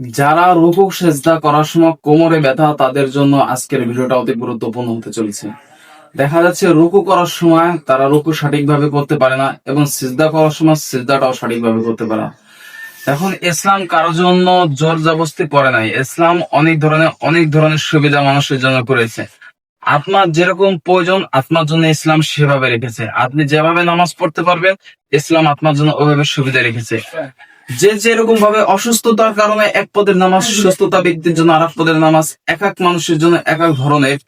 যারা রুকু সেজদা করার সময় কোমরে ব্যথা, তাদের জন্য আজকের ভিডিওটা অতি গুরুত্বপূর্ণ হতে চলেছে। দেখা যাচ্ছে রুকু করার সময় তারা রুকু সঠিকভাবে করতে পারে না এবং সিজদা করার সময় সিজদাটাও সঠিকভাবে করতে পারে না। এখন ইসলাম কারোর জন্য জোর জবস্তি করে নাই। ইসলাম অনেক ধরনের অনেক ধরনের সুবিধা মানুষের জন্য করেছে। আপনার যেরকম প্রয়োজন, আপনার জন্য ইসলাম সেভাবে রেখেছে। আপনি যেভাবে নামাজ পড়তে পারবেন, ইসলাম আপনার জন্য ওইভাবে সুবিধা রেখেছে। যে যেরকম ভাবে অসুস্থতার কারণে এক পদের নামাজ সুস্থতা ব্যক্তির জন্য আর এক পদের নামাজ এক এক মানুষের জন্য এক এক ধরনের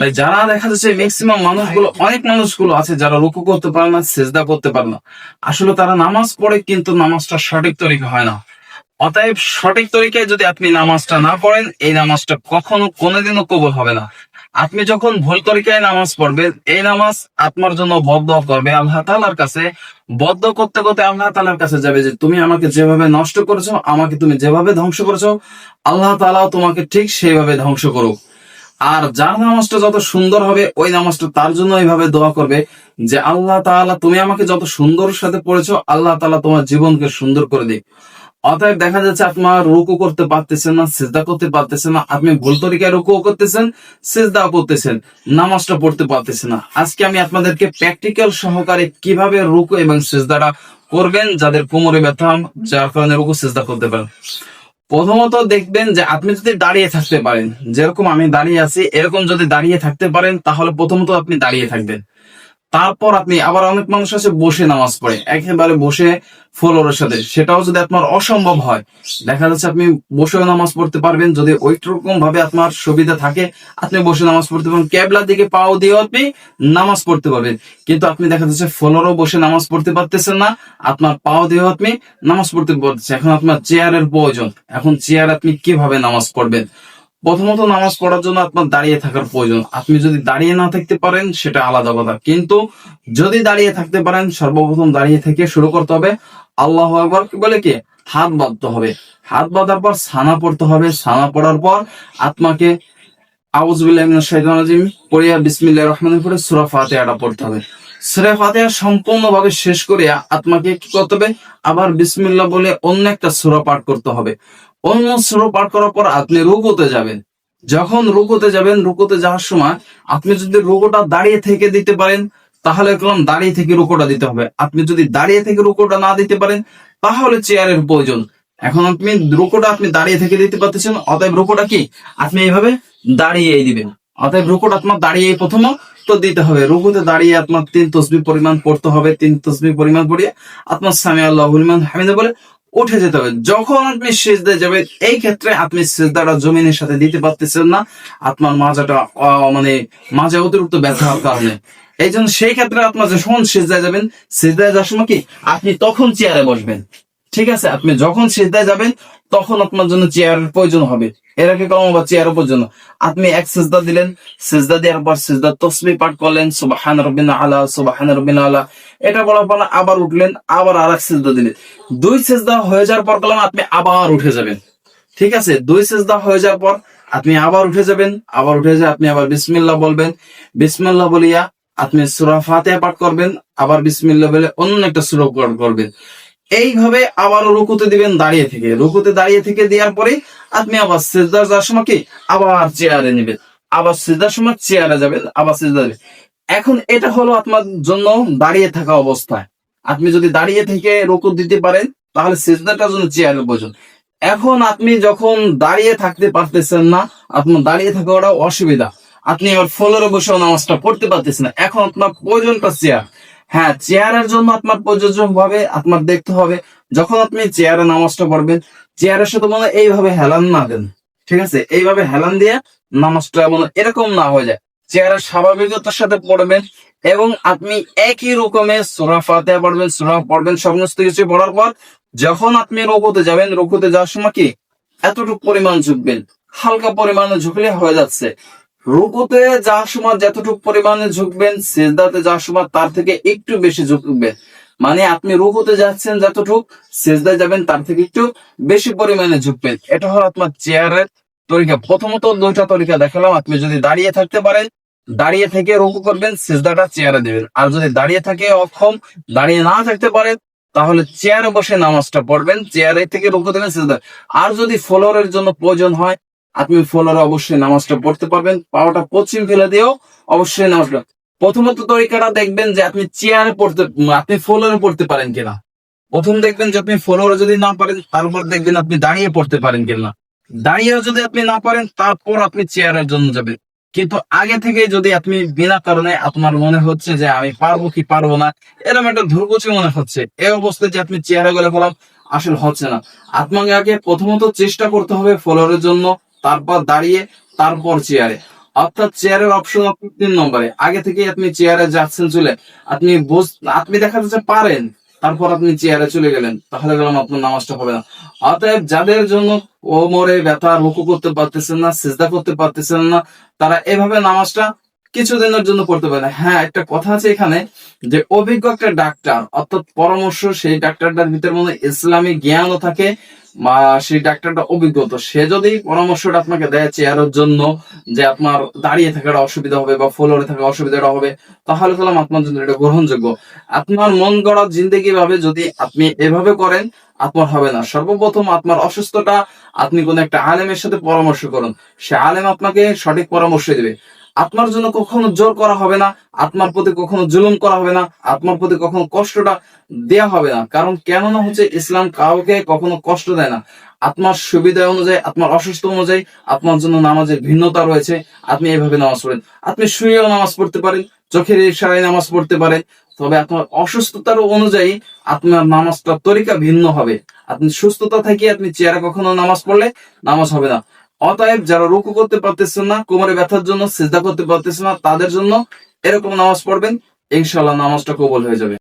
তাই যারা দেখা যাচ্ছে ম্যাক্সিমাম মানুষগুলো অনেক মানুষগুলো আছে যারা রুকু করতে পারে না সেজদা করতে পারে না। আসলে তারা নামাজ পড়ে কিন্তু নামাজটা সঠিক তরিকা হয় না। অতএব সঠিক তরিকায় যদি আপনি নামাজটা না পড়েন এই নামাজটা কখনো কোনোদিনও কবুল হবে না। আপনি যখন ভুল তরিকায় নামাজ পড়বেন? এই নামাজ আপনার জন্য বদ্ধ করবে। আল্লাহ তালার কাছে বদ্ধ করতে করতে আল্লাহ তালার কাছে যাবে যে, তুমি আমাকে যেভাবে নষ্ট করেছ, আমাকে তুমি যেভাবে ধ্বংস করেছ, আল্লাহ তালাও তোমাকে ঠিক সেইভাবে ধ্বংস করুক। আর যার নামাজটা যত সুন্দর হবে, ওই নামাজটা তার জন্য এইভাবে দোয়া করবে যে, আল্লাহ তাআলা, তুমি আমাকে যত সুন্দর সাথে পড়েছো, আল্লাহ তাআলা তোমার জীবনকে সুন্দর করে দিক। অতএব দেখা যাচ্ছে আপনার রুকু করতে পারতেছেন না, সিজদা করতে পারতেছেন না, আপনি ভুল তরিকায় রুকু করতেছেন সিজদাও করতেছেন নামাজটা পড়তে পারতেছেন না। আজকে আমি আপনাদেরকে প্র্যাকটিক্যাল সহকারে কীভাবে রুকু এবং সিজদাটা করবেন, যাদের কোমরে ব্যথা যার কারণে রুকু, সিজদা করতে পারেন। প্রথমত দেখবেন যে আপনি যদি দাঁড়িয়ে থাকতে পারেন, যেরকম আমি দাঁড়িয়ে আছি, এরকম যদি দাঁড়িয়ে থাকতে পারেন, তাহলে প্রথমত আপনি দাঁড়িয়ে থাকবেন। তারপর আপনি আবার অনেক মানুষ আছে বসে নামাজ পড়ে, একেবারে বসে ফলোরের সাথে, সেটাও যদি আপনার অসম্ভব হয়, দেখা যাচ্ছে আপনি বসেও নামাজ পড়তে পারবেন, যদি ওই রকম ভাবে আপনার সুবিধা থাকে, আপনি বসে নামাজ পড়তে পারবেন ক্যাবলার দিকে পাও দিয়ে আপনি নামাজ পড়তে পারবেন, কিন্তু আপনি দেখা যাচ্ছে ফলোরও বসে নামাজ পড়তে পারতেছেন না, আপনার পাও দিয়ে আপনি নামাজ পড়তে পারতেছেন, এখন আপনার চেয়ারের প্রয়োজন, এখন চেয়ার আপনি কীভাবে নামাজ পড়বেন? প্রথমত নামাজ পড়ার জন্য আপনার দাঁড়িয়ে থাকার প্রয়োজন। আপনি যদি দাঁড়িয়ে না থাকতে পারেন, সেটা আলাদা কথা। কিন্তু যদি দাঁড়িয়ে থাকতে পারেন, সর্বপ্রথম দাঁড়িয়ে থেকে শুরু করতে হবে আল্লাহ আকবর বলে কি? হাত বাঁধতে হবে। হাত বাঁধার পর সানা পড়তে হবে। সানা পড়ার পর সম্পূর্ণভাবে শেষ করিয়া আত্মাকে কি করতে হবে? আবার বিসমিল্লাহ বলে অন্য একটা সুরা পাঠ করতে হবে। অন্য সুরা পাঠ করার পর আপনি রুকুতে যাবেন। যখন রুকুতে যাবেন, রুকুতে যাওয়ার সময় আপনি যদি রুকুটা দাঁড়িয়ে থেকে দিতে পারেন, তাহলে কলম দাঁড়িয়ে থেকে রুকোটা দিতে হবে। আপনি যদি দাঁড়িয়ে থেকে রুকোটা না দিতে পারেন, তাহলে চেয়ারের প্রয়োজন। এখন আপনি রুকোটা আপনি দাঁড়িয়ে থেকে দিতে পারতেছেন, অতএব রুকোটা কি? আপনি এইভাবে দাঁড়িয়েই দিবেন। অতএব রুকোটা আপনার দাঁড়িয়ে প্রথম তো দিতে হবে। রুকুতে দাঁড়িয়ে আপনার তিন তসবি পরিমাণ পড়তে হবে। তিন তসবি পরিমাণ পড়িয়ে আপনার স্বামী আল্লাহ হামিদে বলে উঠে যেতে হবে। যখন আপনি সেজদায় যাবেন, এই ক্ষেত্রে আপনি সেজদাটা জমিনের সাথে দিতে পারতেছেন না। আপনার মাজাটা মানে মাজা অতিরিক্ত ব্যথা হওয়ার কারণে। এই জন্য সেই ক্ষেত্রে আপনার যখন সেজদায় যাবেন, সেজদায় যাওয়ার সময় কি? আপনি তখন চেয়ারে বসবেন। ঠিক আছে? আপনি যখন সেজদায় যাবেন, তখন আপনার জন্য চেয়ারের প্রয়োজন হবে। এর আগে কম বা চেয়ারের প্রয়োজন আপনি এক সেজদা দিলেন, সেজদা দেওয়ার পর সেজদা তসবি পাঠ করলেন, সুবাহান রবিনা আলা, সুবাহান রবিনা আলা। এটা বলার পর আবার উঠলেন, আবার আর এক সেজদা দিলেন। দুই সেজদা হয়ে যাওয়ার পর কলম আপনি আবার উঠে যাবেন। ঠিক আছে? দুই সেজদা হয়ে যাওয়ার পর আপনি আবার উঠে যাবেন, আবার উঠে যায় আপনি আবার বিসমিল্লাহ বলবেন। বিসমিল্লাহ বলিয়া আপনি সুরা ফাতিহা পাঠ করবেন, আবার বিসমিল্লাহ বলে অন্য একটা সুরা পাঠ করবেন। এইভাবে আবারও রুকুতে দিবেন দাঁড়িয়ে থেকে। রুকুতে দাঁড়িয়ে থেকে দেওয়ার পরে আপনি আবার সেজদা যাওয়ার সময় কি? আবার চেয়ারে নেবেন। আবার সেজদার সময় চেয়ারে যাবেন, আবার সেজদা দেবেন। এখন এটা হলো আপনার জন্য দাঁড়িয়ে থাকা অবস্থায় আপনি যদি দাঁড়িয়ে থেকে রুকু দিতে পারেন, তাহলে সেজদাটার জন্য চেয়ারের প্রয়োজন এখন আপনি যখন দাঁড়িয়ে থাকতে পারতেছেন না, আপনার দাঁড়িয়ে থাকাটা অসুবিধা। আপনি এবার ফ্লোরে বসেও নামাজটা পড়তে পারতেছেন না। এখন আপনার প্রয়োজনটা চেয়ার। হ্যাঁ চেয়ারের জন্য আপনার প্রযোজ্য ভাবে আপনার দেখতে হবে। যখন আপনি চেয়ারে নামাজটা পড়বেন, চেয়ারের সাথে মনে এইভাবে হেলান না দেন, ঠিক আছে? এইভাবে হেলান দিয়ে নামাজটা মনে এরকম না হয়ে যায়। চেয়ারের স্বাভাবিকতার সাথে পড়বেন এবং আপনি একই রকমের সুরা ফাতেহা পড়বেন, সুরা পড়বেন, সমস্ত কিছু পড়ার পর যখন আপনি রকুতে যাবেন, রকুতে যাওয়ার সময় কি? এতটুকু পরিমাণ ঝুঁকবেন। হালকা পরিমাণে ঝুঁকলে হয়ে যাচ্ছে। রুকুতে যাওয়ার সময় যতটুকু পরিমাণে ঝুঁকবেন, সেজদাতে যাওয়ার সময় তার থেকে একটু বেশি ঝুঁকবেন মানে আপনি রুকুতে যাচ্ছেন যতটুক, সেজদায় যাবেন, তার থেকে একটু বেশি পরিমাণে ঝুঁকবেন। এটা হলো আপনার চেয়ারের তরিকা। প্রথমত দুইটা তরিকা দেখালাম। আপনি যদি দাঁড়িয়ে থাকতে পারেন, দাঁড়িয়ে থেকে রুকু করবেন, সেজদাটা চেয়ারে দেবেন। আর যদি দাঁড়িয়ে থাকে অক্ষম, দাঁড়িয়ে না থাকতে পারেন, তাহলে চেয়ারে বসে নামাজটা পড়বেন। চেয়ারে থেকে রুকু দেবেন, সেজদা। আর যদি ফলোয়ারের জন্য প্রয়োজন হয় আপনি ফলোয়ারে অবশ্যই নামাজটা পড়তে পারবেন। পাওয়াটা পশ্চিম ফেলে দিয়েও অবশ্যই নামাজটা প্রথমত তরিকাটা দেখবেন যে আপনি চেয়ারে পড়তে, আপনি ফলোয়ারে পড়তে পারেন কিনা। প্রথম দেখবেন যে আপনি ফলোয়ারে যদি না পারেন, তারপর দেখবেন আপনি দাঁড়িয়ে পড়তে পারেন কিনা। দাঁড়িয়ে যদি আপনি না পারেন, তারপর আপনি চেয়ারের জন্য যাবেন। কিন্তু আগে থেকে যদি আপনি বিনা কারণে আপনার মনে হচ্ছে যে আমি পারব কি পারব না, এরকম একটা ধুরকুচি মনে হচ্ছে। এই অবস্থায় যে আপনি চেয়ারে গেলে ফলাম আসলে হচ্ছে না। আপনাকে আগে প্রথমত চেষ্টা করতে হবে ফলোয়ারের জন্য তারপর দাঁড়িয়ে, তারপর চেয়ারে অর্থাৎ চেয়ারের অপশন আপনি তিন নম্বরে। আগে থেকে আপনি চেয়ারে যাচ্ছেন চলে, আপনি বুঝ আপনি দেখা যাচ্ছে পারেন, তারপর আপনি চেয়ারে চলে গেলেন, তাহলে গেলাম আপনার নামাজটা হবে না। অতএব যাদের জন্য কোমরে ব্যথা রুকু করতে পারতেছেন না, সিজদা করতে পারতেছেন না, তারা এভাবে নামাজটা কিছুদিনের জন্য পড়তে পারে। হ্যাঁ একটা কথা আছে এখানে যে অভিজ্ঞ একটা ডাক্তার, অর্থাৎ পরামর্শ সেই ডাক্তারটার ভিতর মনে ইসলামী জ্ঞানও থাকে বা সেই ডাক্তারটা অভিজ্ঞত সে যদি পরামর্শটা আপনাকে দেয় চেয়ারের জন্য যে আপনার দাঁড়িয়ে থাকার অসুবিধা হবে বা ফ্লোরে থাকার অসুবিধাটা হবে, তাহলে কলাম আপনার জন্য এটা গ্রহণযোগ্য। আপনার মন গড়া জিন্দগি ভাবে যদি আপনি এভাবে করেন, আপনার হবে না। সর্বপ্রথম আপনার অসুস্থতা, আপনি কোন একটা আলেমের সাথে পরামর্শ করুন। সে আলেম আপনাকে সঠিক পরামর্শ দেবে। আপনার জন্য কখনো জোর করা হবে না, আপনার প্রতি কখনো জুলুম করা হবে না, আপনার প্রতি কখনো কষ্টটা দেয়া হবে না। কারণ কেননা হচ্ছে ইসলাম কাউকে কখনো কষ্ট দেয় না। আপনার সুবিধা অনুযায়ী, আপনার অসুস্থ অনুযায়ী আপনার জন্য নামাজের ভিন্নতা রয়েছে। আপনি এইভাবে নামাজ পড়েন। আপনি শুয়েও নামাজ পড়তে পারেন, চোখের ইশারায় নামাজ পড়তে পারেন। তবে আপনার অসুস্থতার অনুযায়ী আপনার নামাজটার তরিকা ভিন্ন হবে। আপনি সুস্থতা থেকে আপনি চেয়ারে কখনো নামাজ পড়লে নামাজ হবে না। অতএব যারা রুকু করতে পারতেছে না, কোমরে ব্যথার জন্য সিজদা করতে পারতেছে না, তাদের জন্য এরকম নামাজ পড়বেন ইনশাল্লাহ নামাজটা কবল হয়ে যাবে।